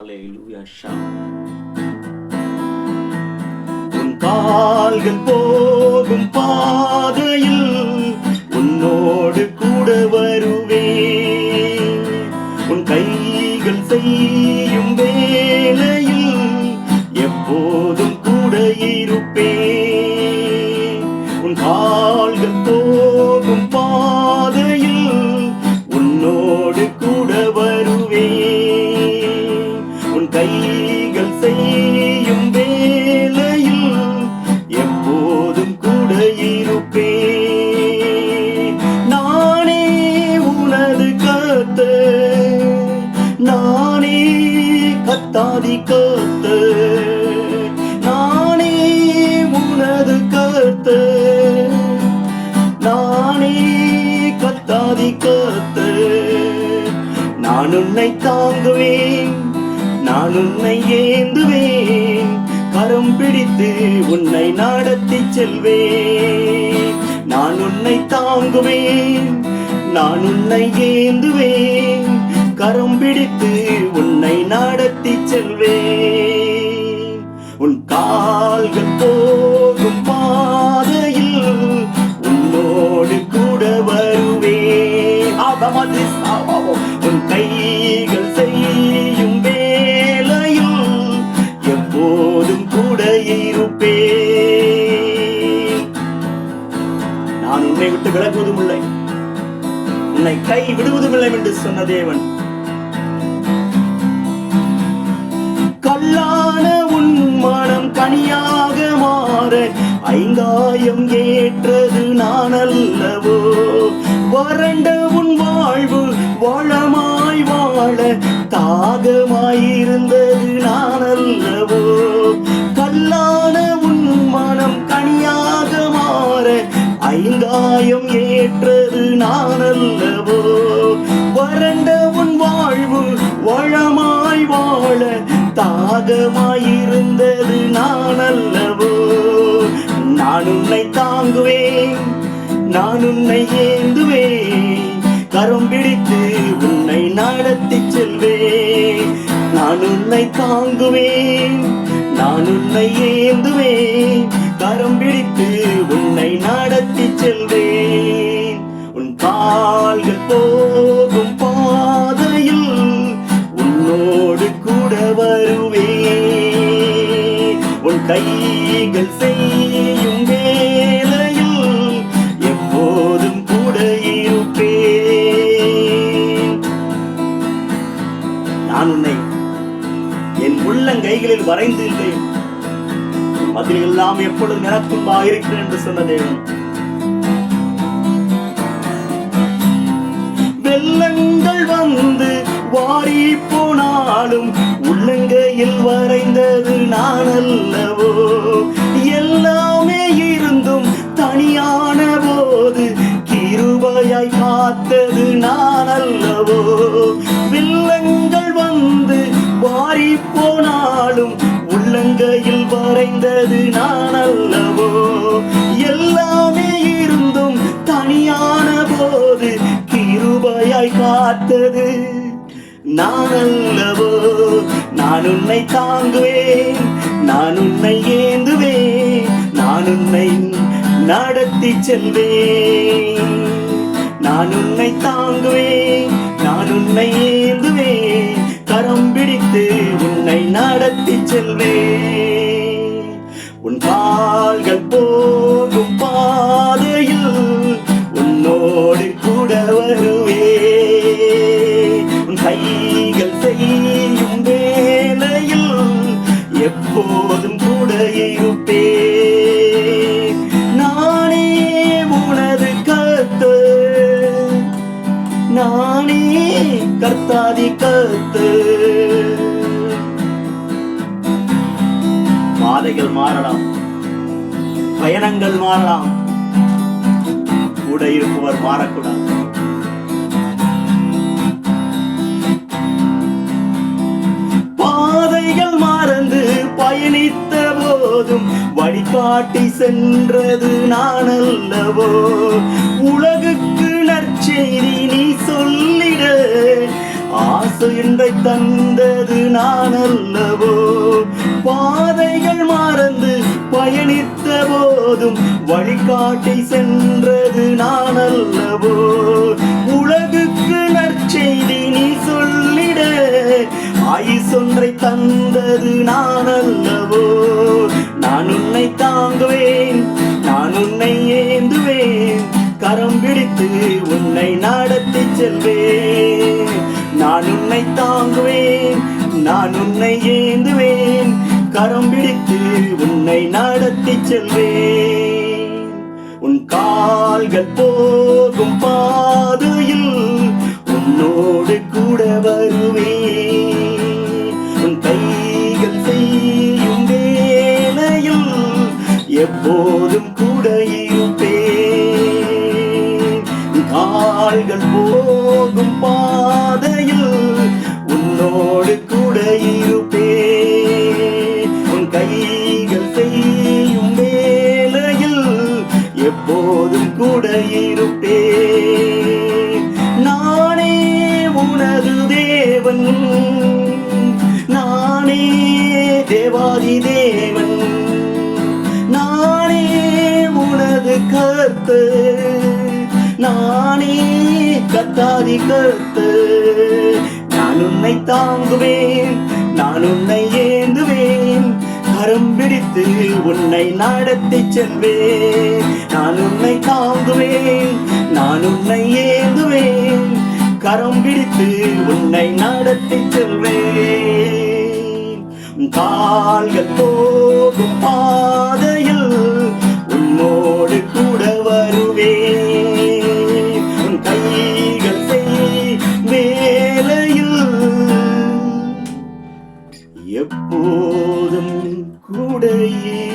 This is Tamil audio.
Hallelujah. Shout. உன் கால்கள் போகும் பாதையில் உன்னோடு கூட வருவே உன் கைகள் செய்யும் வேலையில் எப்போதும் கூட இருப்பே உன் கால் கத்தாதி நானே உனது கத்த நானே கத்தாதி கத்த நான் உன்னை தாங்குவேன் நான் உன்னை ஏந்துவேன். கரம் பிடித்து உன்னை நடத்தி செல்வேன். நான் உன்னை தாங்குவேன் நான் உன்னை ஏந்துவேன். கரம் பிடித்து உன்னை நடத்தி செல்வேன். உன் கால்கள் போகும் பாதையில் உன்னோடு கூட வருவேன். உன் கைகள் செய்யும் வேலையும் எப்போதும் கூட இருப்பேன். நான் உன்னை விட்டு விலகுவதும் இல்லை உன்னை கை விடுவதும் இல்லை என்று சொன்ன தேவன். கல்லான உன் மனம் கனியாக மாற ஐந்தாயம் ஏற்றது நான் அல்லவோ வறண்ட உன் வாழ்வு வளமாய் வாழ தாகமாயிருந்தது நான் அல்லவோ கல்லான உன் மனம் கனியாக மாற ஐந்தாயம் ஏற்றது நான் அல்லவோ வறண்ட உன் வாழ்வு வளமாய் வாழ தாகமாயிருந்தது நான் அல்லவோ நான் உன்னை தாங்குவேன் நான் உன்னை ஏந்துவேன். கரம் பிடித்து உன்னை நடத்தி செல்வேன். நான் உன்னை தாங்குவேன் நான் உன்னை ஏந்துவேன். கரம் பிடித்து உன்னை நடத்தி செல்வேன். உன் கால்கள் போகும் நீங்கள் செய்யும் வேலையில் எப்போதும் கூட இருப்பேன். நான் உன்னை என் உள்ளங்கைகளில் வரைந்து இல்லை அதில் எல்லாம் எப்பொழுது எனக்குள்பா இருக்கிறேன் என்று சொன்ன தேவன். வெள்ளங்கள் வந்து வாரி போனாலும் உள்ளங்கையில் வரைந்தது நான் அல்லவோ இருந்தும் தனியான போது கிருபையாய் காத்தது நான் அல்லவோ வில்லங்கள் வந்து வாரி போனாலும் உள்ளங்கையில் வரைந்தது நான் அல்லவோ எல்லாமே இருந்தும் தனியான போது கிருபையாய் காத்தது நான் அல்லவோ நான் உன்னை தாங்குவேன் நான் உன்னை ஏந்துவேன் நான் உன்னை நடத்தி செல்வேன். நான் உன்னை தாங்குவேன் நான் உன்னை ஏந்துவேன். கரம் பிடித்து உன்னை நடத்தி செல்வேன். உன் பால்கள் போ பாதைகள் மாறலாம். பயணங்கள் மாறலாம். கூட இருப்பவர் மாறக்கூடாது. பாதைகள் மறந்து பயணித்த போதும் வழிகாட்டி சென்றது நான் அல்லவோ உலகுக்கு நற்செய்தி நீ சொல்லிட என்றை தந்தது நான் அல்லவோ பா பயணித்த போதும் வழிகாட்டி சென்றது நான் அல்லவோ உலகுக்கு நற்செய்தி நீ சொல்லிட ஆயுசொன்றை தந்தது நான் அல்லவோ நான் உன்னை தாங்குவேன் நான் உன்னை ஏந்துவேன் கரம் பிடித்து உன்னை நடத்தி செல்வேன். நான் உன்னை தாங்குவேன் நான் உன்னை கரம் பிடித்து உன்னை நடத்தி செல்வேன். உன் கால்கள் போகும் பாதையில் உன்னோடு கூட வருவேன். உன் கைகள் செய்யும் வேலையில் எப்போதும் கூட இருப்பேன். கால்கள் போகும் பாதையில் எப்போதும் கூட இருப்பே நானே உனது தேவன். நானே தேவாதி தேவன். நானே உனது கர்த்து நானே கத்தாதி கர்த்து நான் உன்னை தாங்குவேன் நான் உன்னை ஏந்துவேன். கரம் உன்னை நடத்தி செல்வேன். நான் உன்னை தாங்குவேன் நான் உன்னை ஏந்துவேன். கரம் பிடித்து உன்னை நடத்தி செல்வேன். கால்கள் போகும் பாதையில் உன்னோடு கூட வருவேன். உன் கைகள் செய் வேலையில் எப்போதும் கூட